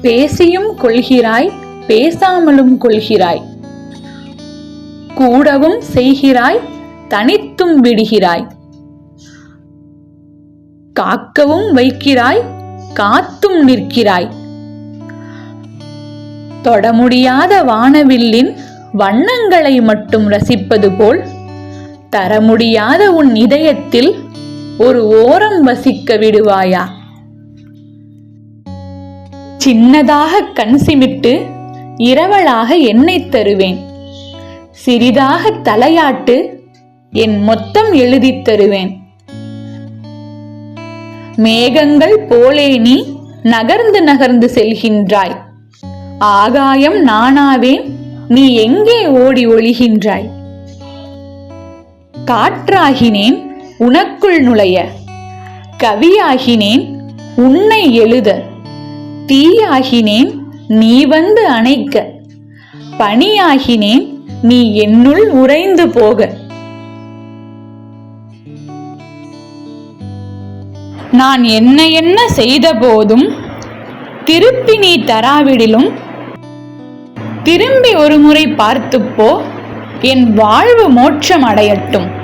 பேசியும் கொள்கிறாய் பேசாமலும் கொள்கிறாய். கூடவும் செய்கிறாய் தனித்தும் விடுகிறாய். காக்கவும் வைக்கிறாய் காத்தும் நிற்கிறாய். தொட முடியாத வானவில்லின் வண்ணங்களை மட்டும் ரசிப்பது போல் தர முடியாத உன் இதயத்தில் ஒரு ஓரம் வசிக்க விடுவாயா? சின்னதாக கண் சிமிட்டு இரவலாக என்னை தருவேன். சிறிதாக தலையாட்டு என் மொத்தம் எழுதித் தருவேன். மேகங்கள் போலே நீ நகர்ந்து நகர்ந்து செல்கின்றாய். ஆகாயம் நானாவேன் நீ எங்கே ஓடி ஒளிகின்றாய். காற்றாகினேன் உனக்குள் நுழைய. கவியாகினேன் உன்னை எழுத. தீயாகினேன் நீ வந்து அணைக்க. பணியாகினேன் நீ என்னுள் உறைந்து போக. நான் என்ன என்ன செய்த போதும் திருப்பி நீ தராவிடிலும் திரும்பி ஒரு முறை பார்த்துப்போ என் வாழ்வு மோட்சம் அடையட்டும்.